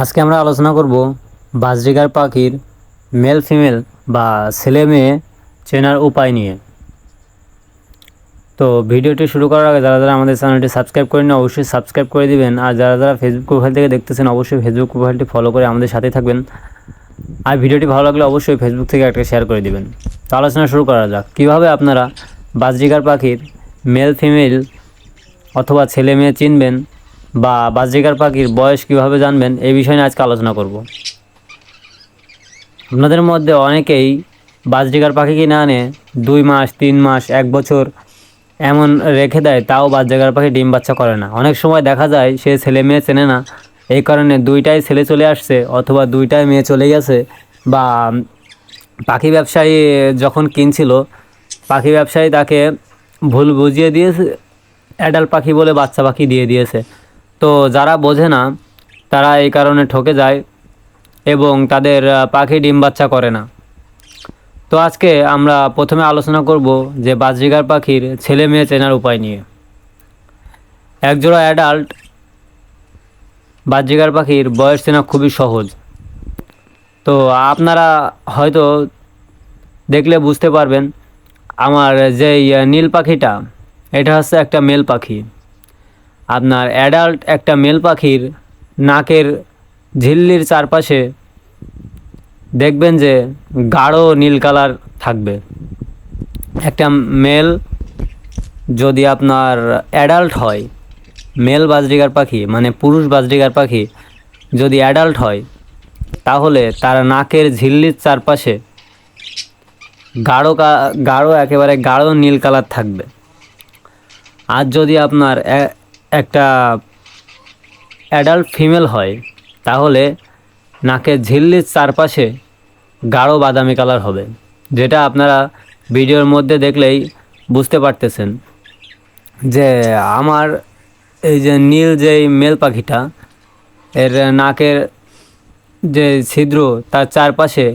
আজকে আমরা আলোচনা করব বাজরিগার পাখির মেল ফিমেল বা ছেলে মেয়ে চেনার উপায় নিয়ে। তো ভিডিওটি শুরু করার আগে যারা যারা আমাদের চ্যানেলটি সাবস্ক্রাইব করেন অবশ্যই সাবস্ক্রাইব করে দিবেন। আর যারা যারা ফেসবুক প্রোফাইল থেকে দেখতেছেন, অবশ্যই ফেসবুক প্রোফাইলটি ফলো করে আমাদের সাথে থাকবেন। আর ভিডিওটি ভালো লাগলে অবশ্যই ফেসবুক থেকে একটা শেয়ার করে দিবেন। তো আলোচনা শুরু করা যাক। কীভাবে আপনারা বাজরিগার পাখির মেল ফিমেল অথবা ছেলে মেয়ে চিনবেন? বা বাজরিকার পাখির বয়স কীভাবে জানবেন, এই বিষয় নিয়ে আজকে আলোচনা করব। আপনাদের মধ্যে অনেকেই বাজরিকার পাখি কিনে আনে, দুই মাস, তিন মাস, এক বছর এমন রেখে দেয়, তাও বাজরিকার পাখি ডিম বাচ্চা করে না। অনেক সময় দেখা যায় সে ছেলে মেয়ে চেনে না, এই কারণে দুইটাই ছেলে চলে আসছে অথবা দুইটাই মেয়ে চলে গেছে বা পাখি ব্যবসায়ী যখন কিনছিল, পাখি ব্যবসায়ী তাকে ভুল বুঝিয়ে দিয়েছে, অ্যাডাল্ট পাখি বলে বাচ্চা পাখি দিয়ে দিয়েছে। তো যারা বোঝে না, তারা এই কারণে ঠকে যায় এবং তাদের পাখি ডিম বাচ্চা করে না। তো আজকে আমরা প্রথমে আলোচনা করব যে বাজরিগার পাখির ছেলে মেয়ে চেনার উপায় নিয়ে। একজোড়া অ্যাডাল্ট বাজরিগার পাখির বয়স চেনা খুবই সহজ। তো আপনারা হয়তো দেখলে বুঝতে পারবেন, আমার যেই নীল পাখিটা, এটা হচ্ছে একটা মেল পাখি। আপনার অ্যাডাল্ট একটা মেল পাখির নাকের ঝিল্লির চারপাশে দেখবেন যে গাঢ় নীল কালার থাকবে। একটা মেল যদি আপনার অ্যাডাল্ট হয়, মেল বাজরিগার পাখি মানে পুরুষ বাজরিগার পাখি যদি অ্যাডাল্ট হয়, তাহলে তার নাকের ঝিল্লির চারপাশে গাঢ় গাঢ়, একেবারে গাঢ় নীল কালার থাকবে। আর যদি আপনার একটা অ্যাডাল্ট ফিমেল হয়, তাহলে নাকের ঝিল্লির চারপাশে গাঢ় বাদামি কালার হবে, যেটা আপনারা ভিডিওর মধ্যে দেখলেই বুঝতে পারতেছেন। যে আমার এই যে নীল যে মেল পাখিটা, এর নাকের যে ছিদ্র, তার চারপাশে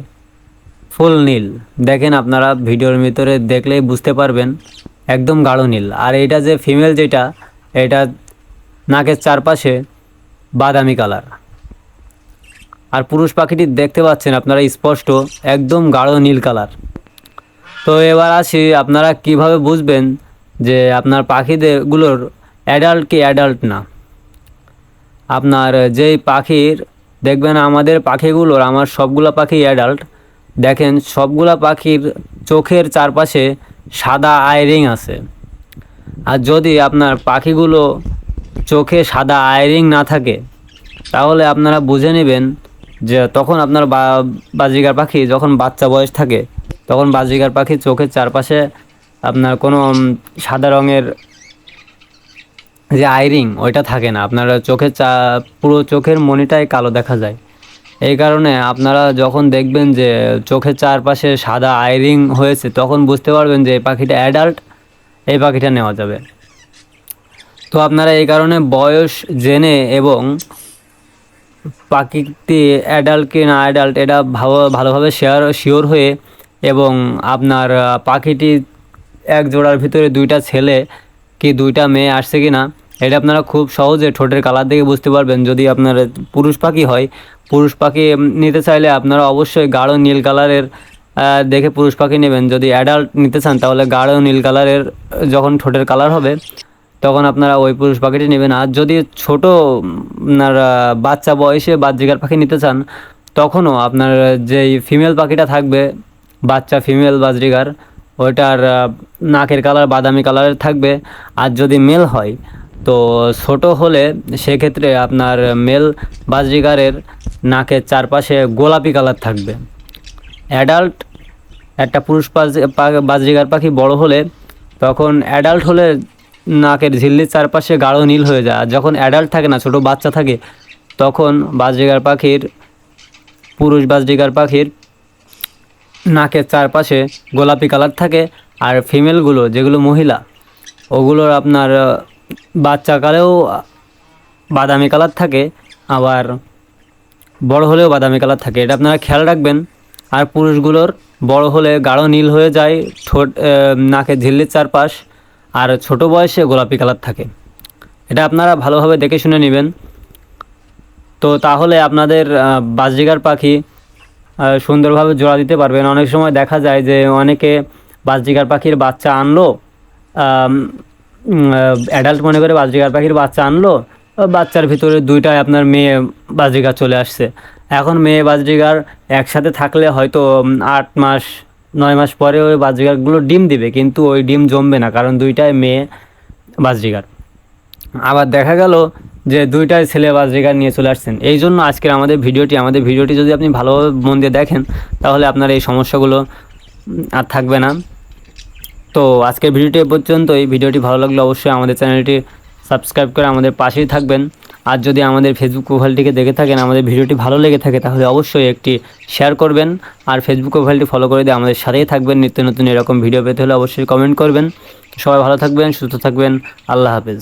ফুল নীল। দেখেন আপনারা ভিডিওর ভিতরে দেখলেই বুঝতে পারবেন, একদম গাঢ় নীল। আর এটা যে ফিমেল যেটা, এটা নাকের চারপাশে বাদামি কালার। আর পুরুষ পাখিটি দেখতে পাচ্ছেন আপনারা স্পষ্ট একদম গাঢ় নীল কালার। তো এবার আসি আপনারা কীভাবে বুঝবেন যে আপনার পাখিদেরগুলোর অ্যাডাল্ট কি অ্যাডাল্ট না? আপনার যেই পাখির দেখবেন আমাদের পাখিগুলোর, আমার সবগুলো পাখি অ্যাডাল্ট দেখেন সবগুলা পাখির চোখের চারপাশে সাদা আয়রিং আছে। আর যদি আপনার পাখিগুলো চোখে সাদা আইরিং না থাকে, তাহলে আপনারা বুঝে নেবেন যে তখন আপনার বাজিকার পাখি যখন বাচ্চা বয়স থাকে, তখন বাজিকার পাখি চোখের চারপাশে আপনার কোনো সাদা রঙের যে আইরিং ওইটা থাকে না। আপনার চোখের চা, পুরো চোখের মনিটাই কালো দেখা যায়। এই কারণে আপনারা যখন দেখবেন যে চোখের চারপাশে সাদা আইরিং হয়েছে, তখন বুঝতে পারবেন যে এই পাখিটা অ্যাডাল্ট এই পাখিটা নেওয়া যাবে। তো আপনারা এই কারণে বয়স জেনে এবং পাখিটি অ্যাডাল্ট কি না অ্যাডাল্ট এটা ভালো, ভালোভাবে শেয়ার শিওর হয়ে এবং আপনার পাখিটি এক জোড়ার ভিতরে দুইটা ছেলে কি দুইটা মেয়ে আসছে কি না, এটা আপনারা খুব সহজে ঠোঁটের কালার দেখে বুঝতে পারবেন। যদি আপনার পুরুষ পাখি হয়, পুরুষ পাখি নিতে চাইলে আপনারা অবশ্যই গাঢ় নীল কালারের দেখে পুরুষ পাখি নেবেন। যদি অ্যাডাল্ট নিতে চান, তাহলে গাঢ় নীল কালারের যখন ঠোঁটের কালার হবে তখন আপনারা ওই পুরুষ পাখিটি নেবেন। আর যদি ছোট আপনার বাচ্চা বয়সে বাজরিকার পাখি নিতে চান, তখনও আপনার যেই ফিমেল পাখিটা থাকবে, বাচ্চা ফিমেল বাজরিকার ওইটার নাকের কালার বাদামি কালারের থাকবে। আর যদি মেল হয়, তো ছোট হলে সেক্ষেত্রে আপনার মেল বাজরিকারের নাকের চারপাশে গোলাপি কালার থাকবে। অ্যাডাল্ট একটা পুরুষ বাজরিগার পাখি বড় হলে, তখন অ্যাডাল্ট হলে নাকের ঝিল্লির চারপাশে গাঢ় নীল হয়ে যায়। আর যখন অ্যাডাল্ট থাকে না, ছোট বাচ্চা থাকে, তখন বাজরিগার পাখির, পুরুষ বাজরিগার পাখির নাকের চারপাশে গোলাপি কালার থাকে, আর ফিমেলগুলো যেগুলো মহিলা, ওগুলোর আপনার বাচ্চাকালেও বাদামি কালার থাকে, আবার বড় হলেও বাদামি কালার থাকে। এটা আপনারা খেয়াল রাখবেন। আর পুরুষগুলোর বড় হলে গাঢ় নীল হয়ে যায়, ঠোঁট নাকের ঝিল্লির চারপাশ। আর ছোট বয়সে গোলাপি কালার থাকে। এটা আপনারা ভালোভাবে দেখে শুনে নেবেন। তো তাহলে আপনাদের আহ, বাজরিগার পাখি সুন্দরভাবে জোড়া দিতে পারবেন। অনেক সময় দেখা যায় যে অনেকে বাজরিগার পাখির বাচ্চা আনলো অ্যাডাল্ট মনে করে বাজরিগার পাখির বাচ্চা আনলো বাচ্চার ভিতরে দুইটাই আপনার মেয়ে বাজরিগার চলে আসছে। এখন মেয়ে বাজরিগার একসাথে থাকলে হয়তো আট মাস নয় মাস পরে ওই বাজরিগারগুলো ডিম দিবে, কিন্তু ওই ডিম জমবে না, কারণ দুইটাই মেয়ে বাজরিগার আবার দেখা গেল যে দুইটাই ছেলে বাজরিগার নিয়ে চলে আসছেন। এই জন্য আজকের আমাদের ভিডিওটি আমাদের ভিডিওটি যদি আপনি ভালো মন দিয়ে দেখেন, তাহলে আপনার এই সমস্যাগুলো আর থাকবে না। তো আজকের ভিডিওটি পর্যন্ত এই ভিডিওটি ভালো লাগলে অবশ্যই আমাদের চ্যানেলটি সাবস্ক্রাইব করে আমাদের পাশেই থাকবেন। আর যদি আমাদের ফেসবুক প্রোফাইলটিকে দেখে থাকেন, আমাদের ভিডিওটি ভালো লেগে থাকে, তাহলে অবশ্যই একটি শেয়ার করবেন। আর ফেসবুক প্রোফাইলটি ফলো করে দিয়ে আমাদের সাথেই থাকবেন। নিত্য নতুন এরকম ভিডিও পেতে হলে অবশ্যই কমেন্ট করবেন। সবাই ভালো থাকবেন, সুস্থ থাকবেন। আল্লাহ হাফেজ।